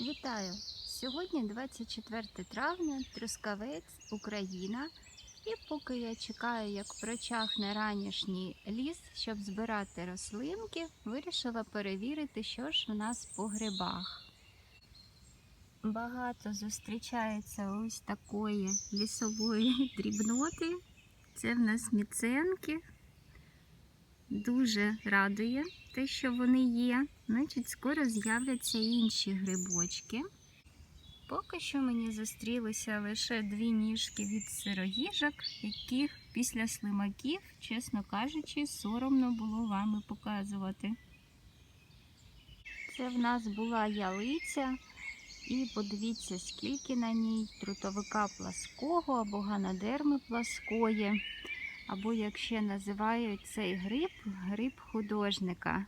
Вітаю! Сьогодні 24 травня, Трускавець, Україна. І поки я чекаю, як прочахне ранішній ліс, щоб збирати рослинки, вирішила перевірити, що ж у нас по грибах. Багато зустрічається ось такої лісової дрібноти. Це в нас міценки. Дуже радує те, що вони є. Значить, скоро з'являться інші грибочки. Поки що мені зустрілися лише дві ніжки від сироїжок, яких після слимаків, чесно кажучи, соромно було вами показувати. Це в нас була ялиця, і подивіться, скільки на ній трутовика плаского або ганадерми пласкої, або як ще називають цей гриб, гриб художника.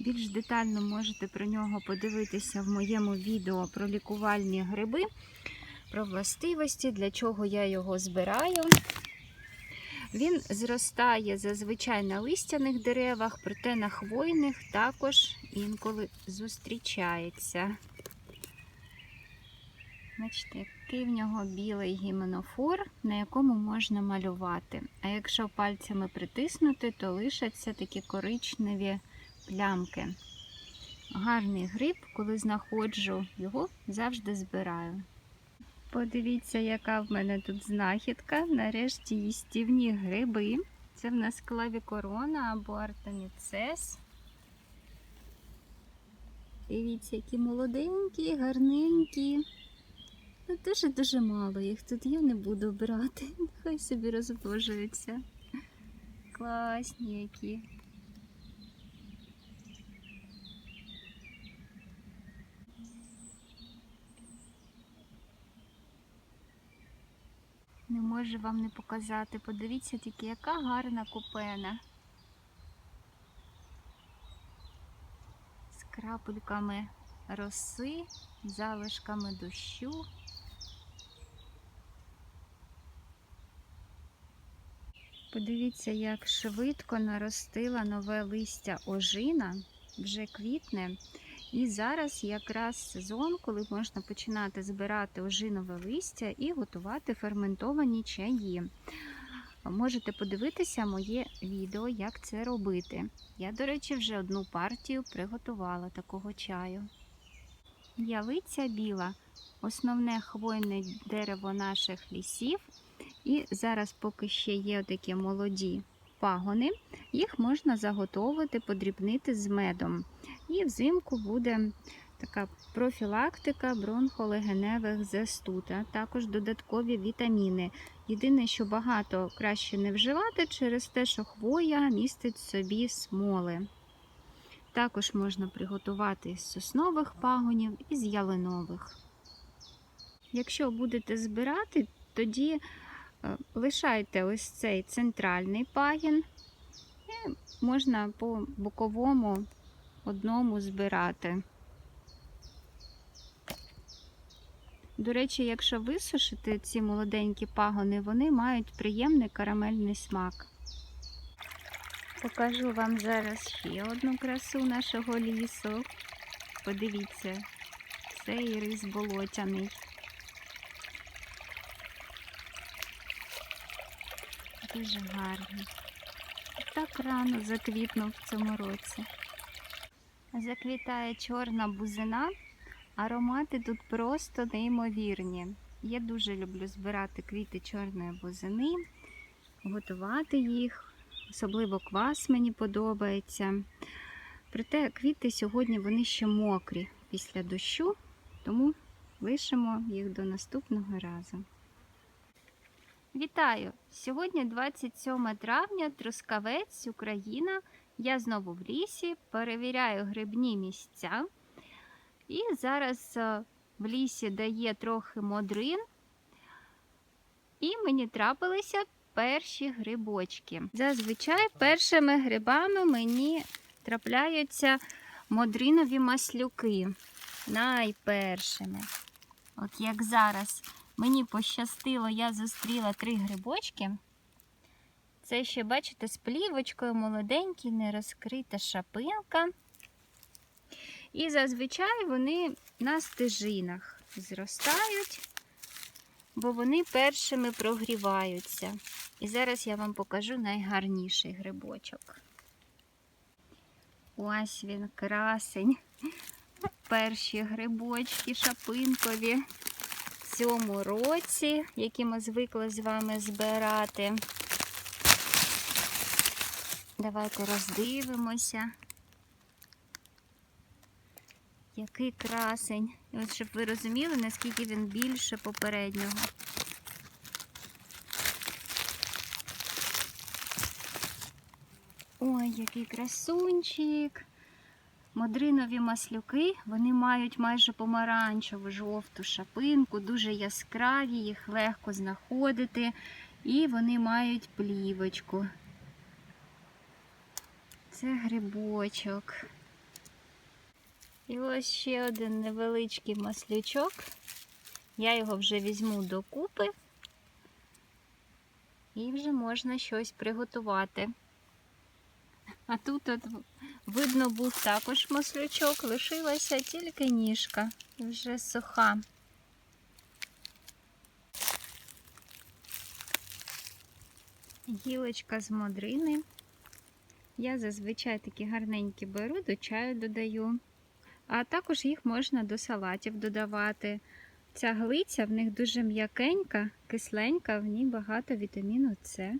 Більш детально можете про нього подивитися в моєму відео про лікувальні гриби, про властивості, для чого я його збираю. Він зростає зазвичай на листяних деревах, проте на хвойних також інколи зустрічається. Бачите, який в нього білий гіменофор, на якому можна малювати. А якщо пальцями притиснути, то лишаться такі коричневі плямки. Гарний гриб, коли знаходжу його, завжди збираю. Подивіться, яка в мене тут знахідка. Нарешті їстівні гриби. Це в нас клавікорона або артеміцес. Дивіться, які молоденькі, гарненькі. Ну, Дуже-дуже мало їх тут я не буду брати. Нехай собі розмножуються. Класні які. Не можу вам не показати. Подивіться тільки, яка гарна купена. З крапельками роси, залишками дощу. Подивіться, як швидко наростила нове листя ожина, вже квітне. І зараз якраз сезон, коли можна починати збирати ожинове листя і готувати ферментовані чаї. Можете подивитися моє відео, як це робити. Я, до речі, вже одну партію приготувала такого чаю. Ялиця біла основне хвойне дерево наших лісів. І зараз, поки ще є такі молоді пагони, їх можна заготовити, подрібнити з медом. І взимку буде така профілактика бронхолегеневих застуд, а також додаткові вітаміни. Єдине, що багато краще не вживати через те, що хвоя містить в собі смоли. Також можна приготувати з соснових пагонів і з ялинових. Якщо будете збирати, тоді лишайте ось цей центральний пагін, і можна по боковому одному збирати. До речі, якщо висушити ці молоденькі пагони, вони мають приємний карамельний смак. Покажу вам зараз ще одну красу нашого лісу. Подивіться, це ірис болотяний. Дуже гарний. Так рано заквітнув в цьому році. Заквітає чорна бузина. Аромати тут просто неймовірні. Я дуже люблю збирати квіти чорної бузини, готувати їх. Особливо квас мені подобається. Проте квіти сьогодні вони ще мокрі після дощу, тому лишимо їх до наступного разу. Вітаю! Сьогодні 27 травня, Трускавець, Україна. Я знову в лісі, перевіряю грибні місця. І зараз е, в лісі дає трохи модрин, і мені трапилися перші грибочки. Зазвичай першими грибами мені трапляються модринові маслюки. Найпершими. От як зараз мені пощастило, я зустріла три грибочки. Це ще, бачите, з плівочкою молоденький, не розкрита шапинка. І зазвичай вони на стежинах зростають, бо вони першими прогріваються. І зараз я вам покажу найгарніший грибочок. Ось він красень. Перші грибочки шапинкові цьому році, які ми звикли з вами збирати. Давайте роздивимося. Який красень. І от щоб ви розуміли, наскільки він більше попереднього. Ой, який красунчик. Модринові маслюки, вони мають майже помаранчеву жовту шапинку, дуже яскраві, їх легко знаходити, і вони мають плівочку. Це грибочок. І ось ще один невеличкий маслючок. Я його вже візьму докупи і вже можна щось приготувати. А тут от видно був також маслючок, лишилася тільки ніжка, вже суха. Гілочка з модрини. Я зазвичай такі гарненькі беру, до чаю додаю, а також їх можна до салатів додавати. Ця глиця в них дуже м'якенька, кисленька, в ній багато вітаміну С.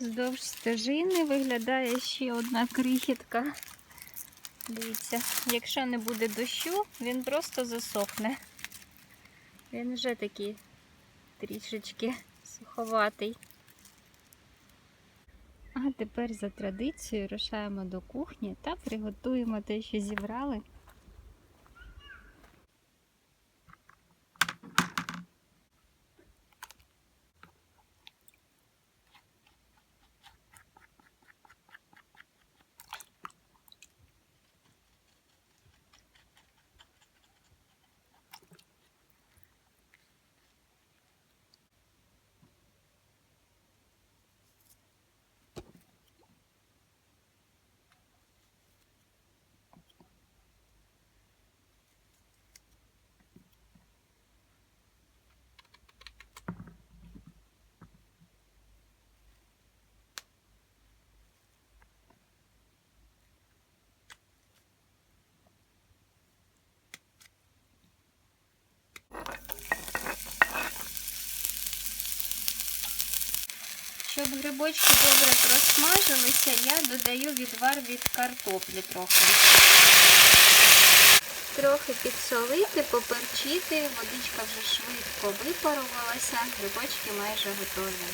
Вздовж стежини виглядає ще одна крихітка. Дивіться, якщо не буде дощу, він просто засохне. Він вже такий трішечки суховатий. А тепер за традицією рушаємо до кухні та приготуємо те, що зібрали. Щоб грибочки добре просмажилися, я додаю відвар від картоплі трохи. Трохи підсолити, поперчити, водичка вже швидко випарувалася, грибочки майже готові.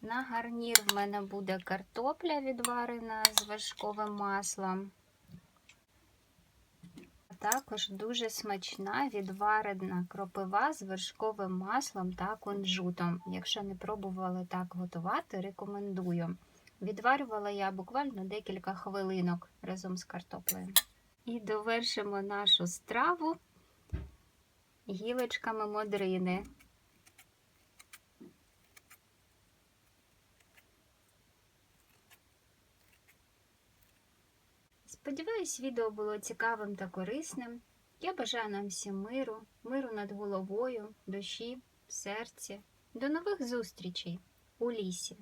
На гарнір в мене буде картопля відварена з вершковим маслом. Також дуже смачна відварена кропива з вершковим маслом та кунжутом. Якщо не пробували так готувати, рекомендую. Відварювала я буквально декілька хвилинок разом з картоплею. І довершимо нашу страву гілочками модрини. Сподіваюсь, відео було цікавим та корисним. Я бажаю нам всім миру, миру над головою, душі, серці. До нових зустрічей у лісі!